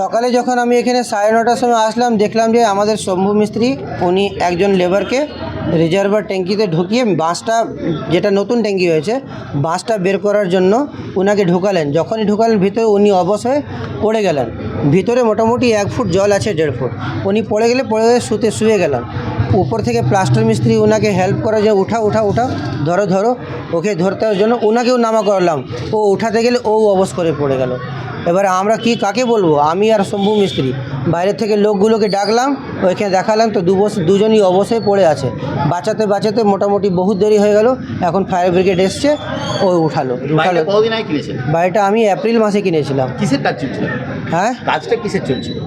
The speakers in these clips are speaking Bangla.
সকালে যখন আমি এখানে সাড়ে নটার সময় আসলাম, দেখলাম যে আমাদের শম্ভু মিস্ত্রি, উনি একজন লেবারকে রিজার্ভার ট্যাঙ্কিতে ঢুকিয়ে বাঁশটা যেটা নতুন ট্যাঙ্কি হয়েছে বাঁশটা বের করার জন্য ওনাকে ঢুকালেন। যখনই ঢুকালেন, ভিতরে উনি অবশ হয়ে পড়ে গেলেন। ভিতরে মোটামুটি এক ফুট জল আছে, দেড় ফুট। উনি পড়ে গেলে পড়ে গেলে শুতে শুয়ে গেলেন। উপর থেকে প্লাস্টার মিস্ত্রি ওনাকে হেল্প করার জন্য উঠা উঠা উঠা, ধরো ধরো, ওকে ধরতে জন্য। ওনাকেও নামা করালাম। ও উঠাতে গেলে ও অবশ করে পড়ে গেল। এবারে আমরা কি, কাকে বলব? আমি আর শম্ভু মিস্ত্রি। বাইরে থেকে লোকগুলোকে ডাকলাম ওইখানে দেখালাম তো দুবস দুজনই অবশ্যই পড়ে আছে। বাঁচাতে বাঁচাতে মোটামুটি বহুত দেরি হয়ে গেল এখন ফায়ার ব্রিগেড এসছে ও উঠালো। উঠালো। বাড়িটা আমি এপ্রিল মাসে কিনেছিলাম। কিসের কাজ চলছিল? হ্যাঁ? কাজটা কিসের চলছিল?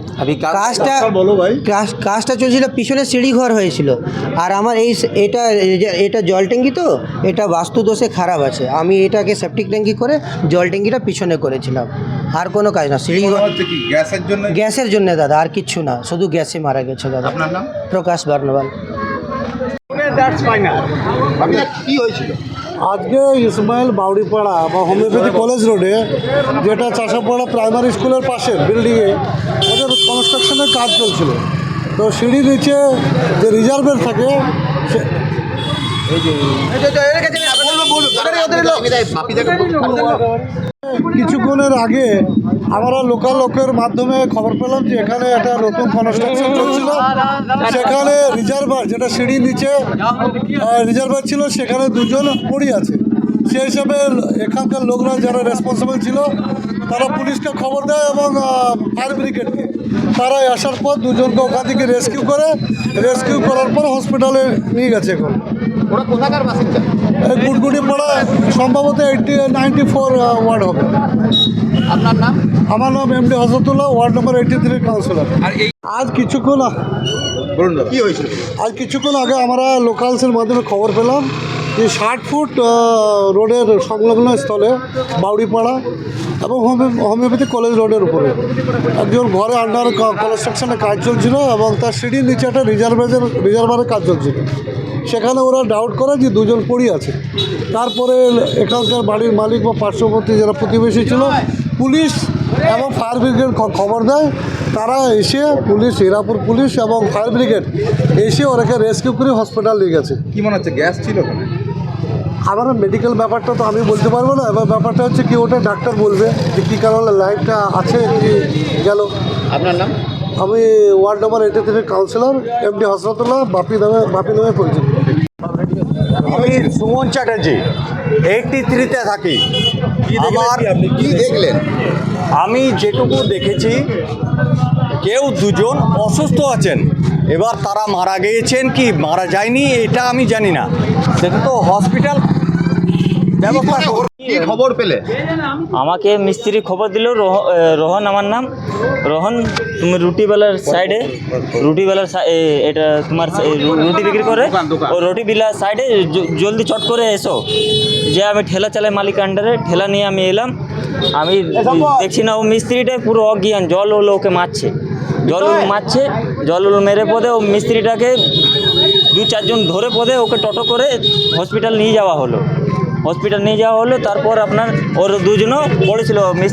কাজটা কাজ- কাজটা চলছিল পিছনে সিঁড়ি ঘর হয়েছিল। আর আমার এই এটা এটা জল ট্যাঙ্কি তো এটা বাস্তু দোষে খারাপ আছে। আমি এটাকে সেপটিক ট্যাঙ্কি করে জল ট্যাঙ্কিটা পিছনে করেছিলাম। আর কোনো কাজ না সিঁড়ি গ্যাসের জন্য? গ্যাসের জন্য দাদা আর কিচ্ছু না শুধু গ্যাসে মারা গেছে দাদা। আপনার নাম? প্রকাশ বার্নওয়াল কি হয়েছিল? আজকে ইসমাইল বাউরিপাড়া বা হোমিওপ্যাথি কলেজ রোডে যেটা চাষাপাড়া প্রাইমারি স্কুলের পাশে বিল্ডিংয়ে ওদের কনস্ট্রাকশনের কাজ চলছিল। তো সিঁড়ি নিচে যে রিজার্ভের থাকে সে- কিছুক্ষণের আগে আমরা লোকাল লোকের মাধ্যমে খবর পেলাম যে এখানে একটা নতুন কনস্ট্রাকশন চলছিল। সেখানে রিজার্ভার যেটা সিঁড়ি নিচে রিজার্ভার ছিল সেখানে দুজন পড়ি আছে। সেই হিসাবে এখানকার লোকরা যারা রেসপন্সিবল ছিল তারা পুলিশকে খবর দেয় এবং ফায়ার ব্রিগেডকে তারা আসার পর দুজনকে ওখান থেকে রেস্কিউ করে রেস্কিউ করার পর হসপিটালে নিয়ে গেছে এখন। ওরা কোথাকার বাসিন্দা? গুড়গুড়ি পাড়া সম্ভবত এইটটি নাইনটি ফোর ওয়ার্ড হবে। আপনার নাম? আমার নাম MD Hazratullah ward number eighty three councillor আজ কিছুক্ষণ কি হয়েছিল? আজ কিছুক্ষণ আগে আমরা লোকালসের মাধ্যমে খবর পেলাম যে ষাট ফুট রোডের সংলগ্ন স্থলে বাউড়িপাড়া এবং হোমিও হোমিওপ্যাথি কলেজ রোডের উপরে। একজন ঘরে আন্ডার কনস্ট্রাকশনের কাজ চলছিল এবং তার সিঁড়ির নিচে একটা রিজার্ভের রিজার্ভারের কাজ চলছিল। সেখানে ওরা ডাউট করে যে দুজন পড়ি আছে। তারপরে এখানকার বাড়ির মালিক বা পার্শ্ববর্তী যারা প্রতিবেশী ছিল পুলিশ এবং ফায়ার ব্রিগেড খবর দেয়। তারা এসে পুলিশ হিরাপুর পুলিশ এবং ফায়ার ব্রিগেড এসে ওরাকে রেস্কিউ করে হসপিটাল নিয়ে গেছে। কি মনে হচ্ছে গ্যাস ছিল? ওখানে আমার মেডিকেল ব্যাপারটা তো আমি বলতে পারব না এবার ব্যাপারটা হচ্ছে কি ওটা ডাক্তার বলবে যে কী কারণে লাইফটা আছে কি গেল। আপনার নাম? আমি ward number eighty three councillor MD Hazratullah Bapi নামে বাপি নামে পরিচিত। আমি সুমন চ্যাটার্জি এইটটি থ্রিতে থাকি। আমার আপনি? কি দেখলেন? আমি যেটুকু দেখেছি কেউ দুজন অসুস্থ আছেন। এবার তারা মারা গিয়েছেন কি মারা যায়নি এটা আমি জানি না। সেটা তো হসপিটাল ব্যবস্থা কি খবর পেলে? আমাকে মিস্ত্রি খবর দিল, রোহ- রোহন আমার নাম। রোহন, তুমি রুটিবেলার সাইডে রুটিবেলার সা- এটা তোমার রুটি বিক্রি করে, ও রুটি বিলার সাইডে জলদি চট করে এসো। যে আমি ঠেলা চালাই মালিক আন্ডারে ঠেলা নিয়ে আমি এলাম। আমি দেখছি না, ও মিস্ত্রিটাই পুরো অজ্ঞান, জল হলো ওকে মারছে। জল উল মারছে, জল উল মেরে পদে ও মিস্ত্রিটাকে দু চারজন ধরে পদে ওকে টোটো করে হসপিটাল নিয়ে যাওয়া হলো। হসপিটাল নিয়ে যাওয়া হলো তারপর আপনার ওর দুজনও পড়েছিল